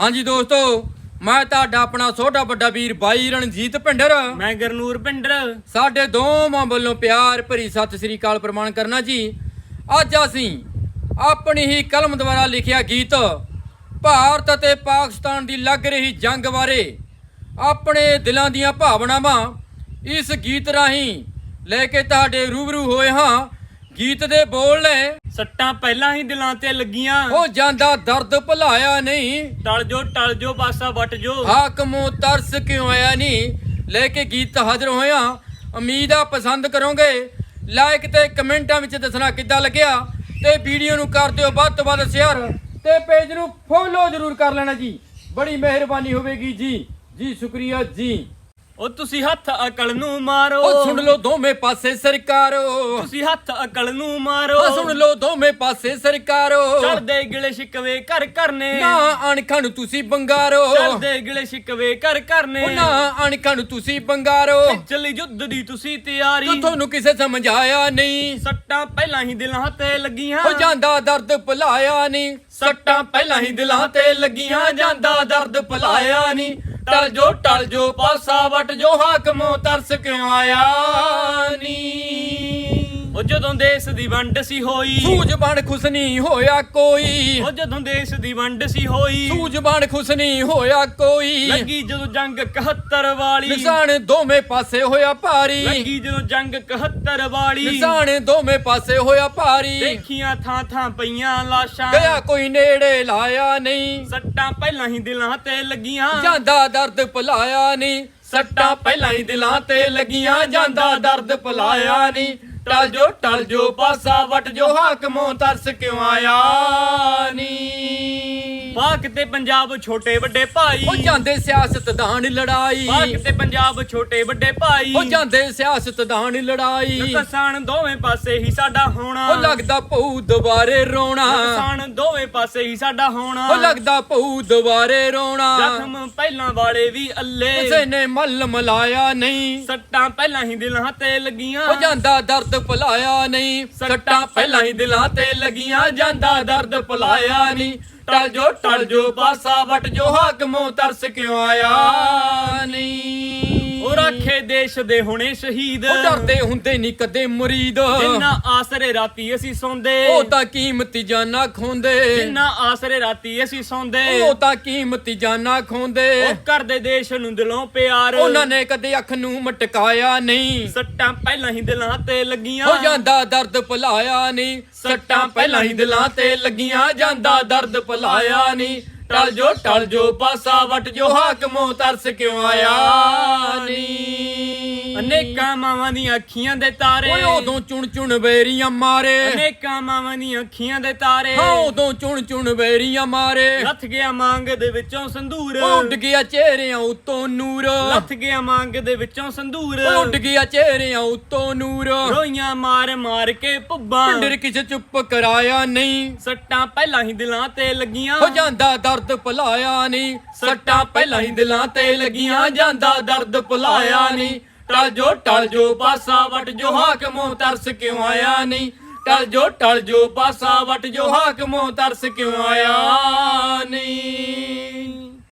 ਹਾਂਜੀ ਦੋਸਤੋ ਮੈਂ ਤੁਹਾਡਾ ਆਪਣਾ ਛੋਟਾ ਵੱਡਾ ਵੀਰ ਬਾਈ ਰਣਜੀਤ ਭਿੰਡਰ। ਮੈਂ ਗਰਨੂਰ ਪਿੰਡਰ ਸਾਡੇ ਦੋਵਾਂ ਵੱਲੋਂ ਪਿਆਰ ਭਰੀ ਸਤਿ ਸ੍ਰੀ ਅਕਾਲ ਪ੍ਰਮਾਣ ਕਰਨਾ ਜੀ। ਅੱਜ ਅਸੀਂ ਆਪਣੀ ਹੀ ਕਲਮ ਦੁਆਰਾ ਲਿਖਿਆ ਗੀਤ ਭਾਰਤ ਅਤੇ ਪਾਕਿਸਤਾਨ ਦੀ ਲੱਗ ਰਹੀ ਜੰਗ ਬਾਰੇ ਆਪਣੇ ਦਿਲਾਂ ਦੀਆਂ ਭਾਵਨਾਵਾਂ ਇਸ ਗੀਤ ਰਾਹੀਂ ਲੈ ਕੇ ਤੁਹਾਡੇ ਰੂਬਰੂ ਹੋਏ ਹਾਂ। ਗੀਤ ਦੇ ਬੋਲ ਨੇ ਸੱਟਾਂ ਪਹਿਲਾਂ ਹੀ ਦਿਲਾਂ ਤੇ ਲੱਗੀਆਂ। ਉਹ ਜਾਂਦਾ ਦਰਦ ਭੁਲਾਇਆ ਨਹੀਂ। ਟਲ ਜੋ ਟਲ ਜੋ ਪਾਸਾ ਵਟ ਜੋ। ਹਾਕਮੋ ਤਰਸ ਕਿਉਂ ਆਇਆ ਨਹੀਂ? ਲੈ ਕੇ ਗੀਤ ਹਾਜ਼ਰ ਹੋਇਆ। ਉਮੀਦ ਆ ਪਸੰਦ ਕਰੋਗੇ। ਲਾਈਕ ਤੇ ਕਮੈਂਟਾਂ ਵਿੱਚ ਦੱਸਣਾ ਕਿੱਦਾਂ ਲੱਗਿਆ? ਤੇ ਵੀਡੀਓ ਨੂੰ ਕਰ ਦਿਓ ਵੱਧ ਤੋਂ ਵੱਧ ਸ਼ੇਅਰ। ਤੇ ਪੇਜ ਨੂੰ ਫੋਲੋ ਜ਼ਰੂਰ ਕਰ ਲੈਣਾ ਜੀ। ਬੜੀ ਮਿਹਰਬਾਨੀ ਹੋਵੇਗੀ ਜੀ। ਜੀ ਸ਼ੁਕਰੀਆ ਜੀ। ਉਹ ਤੁਸੀਂ ਹੱਥ ਅਕਲ ਨੂੰ ਮਾਰੋ। ਉਹ ਸੁਣ ਲਓ ਦੋਵੇਂ ਪਾਸੇ ਸਰਕਾਰੋ। ਤੁਸੀਂ ਹੱਥ ਅਕਲ ਨੂੰ ਮਾਰੋ। ਉਹ ਸੁਣ ਲਓ ਦੋਵੇਂ ਪਾਸੇ ਸਰਕਾਰੋ। ਚੜਦੇ ਗਿਲੇ ਸ਼ਿਕਵੇ ਕਰ ਕਰਨੇ। ਨਾ ਅਣਖਾਂ ਨੂੰ ਤੁਸੀਂ ਬੰਗਾਰੋ। ਚੜਦੇ ਗਿਲੇ ਸ਼ਿਕਵੇ ਕਰ ਕਰਨੇ। ਉਹ ਨਾ ਅਣਖਾਂ ਨੂੰ ਤੁਸੀਂ ਬੰਗਾਰੋ। ਚੱਲੀ ਯੁੱਧ ਦੀ ਤੁਸੀਂ ਤਿਆਰੀ। ਤੂੰ ਤੁਹਾਨੂੰ ਕਿਸੇ ਸਮਝਾਇਆ ਨਹੀਂ। ਸੱਟਾਂ ਪਹਿਲਾਂ ਹੀ ਦਿਲਾਂ ਤੇ ਲੱਗੀਆਂ। ਹੋ ਜਾਂਦਾ ਦਰਦ ਭੁਲਾਇਆ ਨਹੀਂ। ਸੱਟਾਂ ਪਹਿਲਾਂ ਹੀ ਦਿਲਾਂ ਤੇ ਲੱਗੀਆਂ। ਜਾਂਦਾ ਦਰਦ ਭੁਲਾਇਆ ਨਹੀਂ। ਟਲ ਜੋ ਟਲ ਜੋ ਪਾਸਾ ਵਟ ਜੋ ਹਾਕਮੋਂ ਤਰਸ ਕਿਉਂ ਆਇਆ ਨਹੀਂ ਉਹ ਜਦੋਂ ਦੇਸ਼ ਦੀ ਵੰਡ ਸੀ ਹੋਈ ਸੂਝ ਬਣ ਖੁਸ਼ ਨਹੀਂ ਹੋਇਆ ਕੋਈ। ਉਹ ਜਦੋਂ ਦੇਸ਼ ਦੀ ਵੰਡ ਸੀ ਹੋਈ ਸੂਝ ਬਣ ਖੁਸ਼ ਨਹੀਂ ਹੋਇਆ ਕੋਈ। ਲੱਗੀ ਜਦੋਂ ਜੰਗ 71 ਵਾਲੀ। ਨਿਸ਼ਾਨ ਦੋਵੇਂ ਪਾਸੇ ਹੋਇਆ ਭਾਰੀ। ਲੱਗੀ ਜਦੋਂ ਜੰਗ 71 ਵਾਲੀ। ਨਿਸ਼ਾਨ ਦੋਵੇਂ ਪਾਸੇ ਹੋਇਆ ਭਾਰੀ। ਦੇਖੀਆਂ ਥਾਂ ਥਾਂ ਪਈਆਂ ਲਾਸ਼ਾਂ। ਗਿਆ ਕੋਈ ਨੇੜੇ ਲਾਇਆ ਨਹੀਂ। ਸੱਟਾਂ ਪਹਿਲਾਂ ਹੀ ਦਿਲਾਂ ਤੇ ਲੱਗੀਆਂ। ਜਾਂਦਾ ਦਰਦ ਭੁਲਾਇਆ ਨਹੀਂ। ਸੱਟਾਂ ਪਹਿਲਾਂ ਹੀ ਦਿਲਾਂ ਤੇ ਲੱਗੀਆਂ। ਜਾਂਦਾ ਦਰਦ ਭੁਲਾਇਆ ਨਹੀਂ। ਟਲ ਜੋ ਟਲ ਜੋ ਪਾਸਾ ਵਟ ਜੋ ਹਾਕਮੋਂ ਤਰਸ ਕਿਉਂ ਆਇਆ ਨੀ? ਪਾਕ ਤੇ ਪੰਜਾਬ ਛੋਟੇ ਵੱਡੇ ਭਾਈ। ਉਹ ਜਾਂਦੇ ਸਿਆਸਤਦਾਨ ਲੜਾਈ। ਪਾਕ ਤੇ ਪੰਜਾਬ ਛੋਟੇ ਵੱਡੇ ਭਾਈ। ਉਹ ਜਾਂਦੇ ਸਿਆਸਤਦਾਨ ਲੜਾਈ। ਕਿਸਾਨ ਦੋਵੇਂ ਪਾਸੇ ਹੀ ਸਾਡਾ ਹੋਣਾ। ਉਹ ਲੱਗਦਾ ਪਊ ਦੁਬਾਰੇ ਰੋਣਾ। ਕਿਸਾਨ ਦੋਵੇਂ ਪਾਸੇ ਹੀ ਸਾਡਾ ਹੋਣਾ। ਉਹ ਲੱਗਦਾ ਪਊ ਦੁਬਾਰੇ ਰੋਣਾ। ਜ਼ਖਮ ਪਹਿਲਾਂ ਵਾਲੇ ਵੀ ਅੱਲੇ। ਕਿਸੇ ਨੇ ਮੱਲ ਮਲਾਇਆ ਨਹੀਂ। ਸੱਟਾਂ ਪਹਿਲਾਂ ਹੀ ਦਿਲਾਂ ਤੇ ਲੱਗੀਆਂ। ਉਹ ਜਾਂਦਾ ਦਰਦ ਭੁਲਾਇਆ ਨਹੀਂ। ਸੱਟਾਂ ਪਹਿਲਾਂ ਹੀ ਦਿਲਾਂ ਤੇ ਲੱਗੀਆਂ। ਜਾਂਦਾ ਦਰਦ ਭੁਲਾਇਆ ਨਹੀਂ। ਟਲ ਜੋ ਟਲ ਜੋ ਪਾਸਾ ਵਟ ਜੋ ਹਾਕਮੋਂ ਤਰਸ ਕਿਉਂ ਆਇਆ ਨਹੀਂ? ਉਹ ਰੱਖੇ ਦੇਸ਼ ਦੇ ਹੁਣੇ ਸ਼ਹੀਦ। ਉਹ ਡਰਦੇ ਹੁੰਦੇ ਨਹੀਂ ਕਦੇ ਮੁਰੀਦ। ਜਿੰਨਾ ਆਸਰੇ ਰਾਤੀ ਅਸੀਂ ਸੌਂਦੇ। ਉਹ ਤਾਂ ਕੀਮਤੀ ਜਾਨਾਂ ਖੋਂਦੇ। ਜਿੰਨਾ ਆਸਰੇ ਰਾਤੀ ਅਸੀਂ ਸੌਂਦੇ। ਉਹ ਤਾਂ ਕੀਮਤੀ ਜਾਨਾਂ ਖੋਂਦੇ। ਉਹ ਕਰਦੇ ਦੇਸ਼ ਨੂੰ ਦਿਲੋਂ ਪਿਆਰ। ਉਹਨਾਂ ਨੇ ਕਦੇ ਅੱਖ ਨੂੰ ਮਟਕਾਇਆ ਨਹੀਂ। ਸੱਟਾਂ ਪਹਿਲਾਂ ਹੀ ਦਿਲਾਂ ਤੇ ਲੱਗੀਆਂ। ਹੋ ਜਾਂਦਾ ਦਰਦ ਭੁਲਾਇਆ ਨਹੀਂ। ਸੱਟਾਂ ਪਹਿਲਾਂ ਹੀ ਦਿਲਾਂ ਤੇ ਲੱਗੀਆਂ। ਜਾਂਦਾ ਦਰਦ ਭੁਲਾਇਆ ਨਹੀਂ। ਟਲ ਜੋ ਟਲ ਜੋ ਪਾਸਾ ਵਟ ਜੋ। ਹਾਕਮੋਂ ਤਰਸ ਕਿਉਂ ਆਇਆ ਅਨੇਕਾਂ ਮਾਵਾਂ ਦੀਆਂ ਅੱਖੀਆਂ ਦੇ ਤਾਰੇ। ਓਏ ਉਦੋਂ ਚੁਣ ਚੁਣ ਬੇਰੀਆਂ ਮਾਰੇ। ਅਨੇਕਾਂ ਮਾਵਾਂ ਦੀਆਂ ਅੱਖੀਆਂ ਦੇ ਤਾਰੇ। ਹਾਂ ਉਦੋਂ ਚੁਣ ਚੁਣ ਬੇਰੀਆਂ ਮਾਰੇ। ਲੱਥ ਗਿਆ ਮੰਗ ਦੇ ਵਿੱਚੋਂ ਸੰਧੂਰ। ਉੱਡ ਗਿਆ ਚਿਹਰਿਆਂ ਉਤੋਂ ਨੂਰ। ਲੱਥ ਗਿਆ ਮੰਗ ਦੇ ਵਿੱਚੋਂ ਸੰਧੂਰ। ਉੱਡ ਗਿਆ ਚਿਹਰਿਆਂ ਉਤੋਂ ਨੂਰ। ਰੋਈਆਂ ਮਾਰ ਮਾਰ ਕੇ ਭੁੱਬਾਂ। ਪਿੰਡਰ ਕਿਸੇ ਚੁੱਪ ਕਰਾਇਆ ਨਹੀਂ। ਸੱਟਾਂ ਪਹਿਲਾਂ ਹੀ ਦਿਲਾਂ ਤੇ ਲੱਗੀਆਂ। ਹੋ ਜਾਂਦਾ ਦਰਦ ਭੁਲਾਇਆ ਨਹੀਂ। ਸੱਟਾਂ ਪਹਿਲਾਂ ਹੀ ਦਿਲਾਂ ਤੇ ਲੱਗੀਆਂ। ਜਾਂਦਾ ਦਰਦ ਭੁਲਾਇਆ ਨਹੀਂ। ਟਲ ਜੋ ਟਲ ਜੋ ਪਾਸਾ ਵਟ ਜੋ, ਹਾਕਮੋਂ ਤਰਸ ਕਿਉਂ ਆਇਆ ਨਹੀਂ? ਟਲ ਜੋ ਟਲ ਜੋ ਪਾਸਾ ਵਟ ਜੋ, ਹਾਕਮੋਂ ਤਰਸ ਕਿਉਂ ਆਇਆ ਨਹੀਂ?